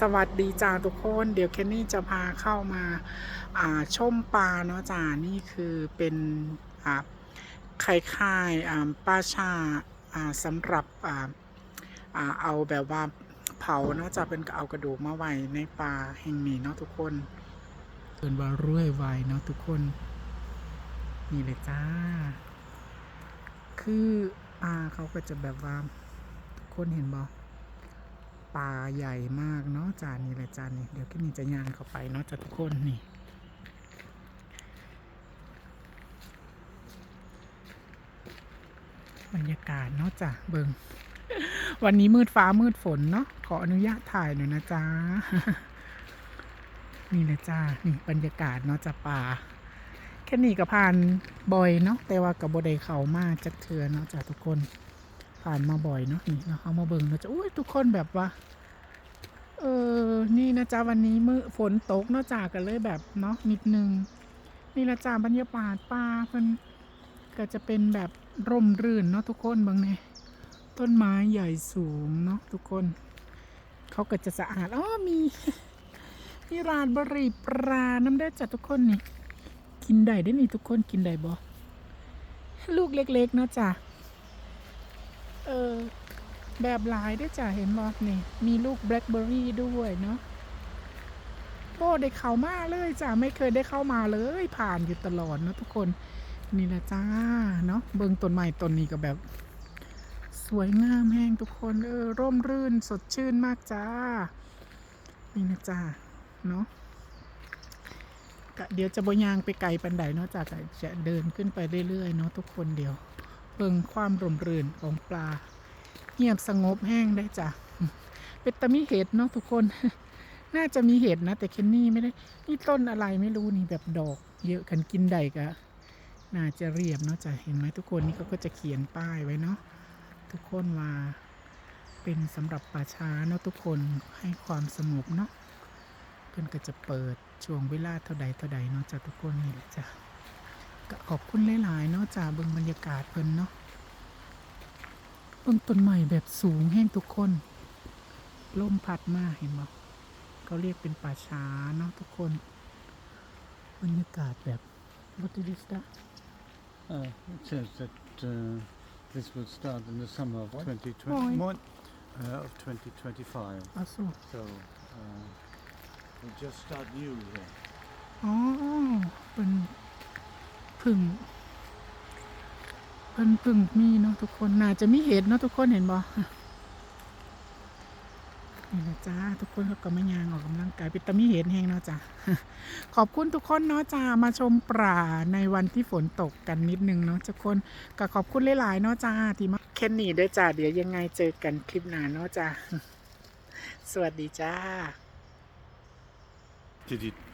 สวัสดีจ้าทุกคน เดี๋ยวแคนนี่จะพาเข้ามาอ่าชมปลาเนาะจ้านี่คือเป็นอ่าไข่ค่ายปลาชาอ่าสำหรับอ่าอ่าเอาแบบว่าเผาเนาะจะเป็นเอากระดูกมาไว้ในปลาแห่งนี้เนาะทุกคนเป็นว่าเรื่อยไวเนาะทุกคน นี่เลยจ้า คือปลาเขาก็จะแบบว่าทุกคนเห็นบอ ปลาใหญ่มากเนาะจานนี้แหละจานนี้ เดี๋ยวก็นี่จะย่างเข้าไปเนาะจ้ะทุกคนนี่บรรยากาศเนาะจ้ะเบิงวันนี้มืดฟ้ามืดฝนเนาะขออนุญาตถ่ายหน่อยนะจ๊ะนี่เลยจ้านี่บรรยากาศเนาะจ้ะป่าแค่นี้ก็ผ่านบ่อยเนาะแต่ว่ากับบไดเขามาจักเทือเนาะจ้ะทุกคน ผ่านมาบ่อยเนาะนี่เนาเขามาเบิ่งเนาะจ้ะอุ้ยทุกคนแบบว่า เออนี่นะจ๊ะวันนี้มือฝนตกเนาะจากันเลยแบบเนาะนิดนึง นี่ละจ้าบรรยากาศป่าเพิ่นก็จะเป็นแบบร่มรื่นเนาะทุกคนบางเนี่ยต้นไม้ใหญ่สูงเนาะทุกคน เขาก็จะสะอาดอ๋อมีมีร้านบริปลาน้ำได้จ้ะทุกคนนี่ กินได้ได้นี่ทุกคนกินได้บ่ลูกเล็กๆเนาะจ้ะ เออ แบบหลายได้จ้ะเห็นบ่นี่ มีลูกแบล็คเบอร์รี่ด้วยเนาะโอ้ได้เข้ามาเลยจ้ะไม่เคยได้เข้ามาเลย ผ่านอยู่ตลอดเนาะทุกคนนี่แหละจ้าเนาะเบิงต้นไม้ต้นนี้ก็แบบ สวยงามแห้งทุกคนเออร่มรื่นสดชื่นมากจ้า นี่นะจ้าเนาะกะเดี๋ยวจะบยางไปไกลปันไดเนาะจากจะเดินขึ้นไปเรื่อยๆเนาะทุกคนเดียว เบิ่งความร่มรื่นของปลา เงียบสงบแห้งได้จ้ะเป็นตะมีเห็ดเนาะทุกคน น่าจะมีเห็ดนะ แต่เคนนี่ไม่ได้ นี่ต้นอะไรไม่รู้นี่แบบดอก เยอะกันกินได้กะน่าจะเรียบเนาะจ้ะเห็นไหมทุกคนนี่เขาก็จะเขียนป้ายไว้เนาะทุกคนว่าเป็นสำหรับป่าช้าเนาะทุกคนให้ความสงบเนาะเพิ่นก็จะเปิดช่วงเวลาเท่าใดเท่าใดเนาะจ้ะทุกคนนี่แหละจ้ะ ก็ขอบคุณหลายๆเนาะจ้ะเบิ่งบรรยากาศเพิ่นเนาะเบิ่งต้นใหม่แบบสูงแห้งทุกคนลมพัดมาเห็นบ่เขาเรียกเป็นป่าช้าเนาะทุกคนบรรยากาศแบบ what is this that Uh, it says that uh, this will start in the summer of Why? 2020, mon- uh, of 2025. also So uh, we just start new here. อ๋อเป็น พึ่งเพิ่นพึ่งมีเนาะทุกคนน่าจะมีเห็ดเนาะทุกคนเห็นบ่นี่นะจ้าทุกคนเขาก็มายางออกกำลังกายเป็นตะมีเห็ดแห้งเนาะจ้าขอบคุณทุกคนเนาะจ้ามาชมป่าในวันที่ฝนตกกันนิดนึงเนาะทุกคนก็ขอบคุณหลายๆเนาะจ้าที่มาแค่นี้ด้วยจ้าเดี๋ยวยังไงเจอกันคลิปหน้าเนาะจ้าสวัสดีจ้า Did you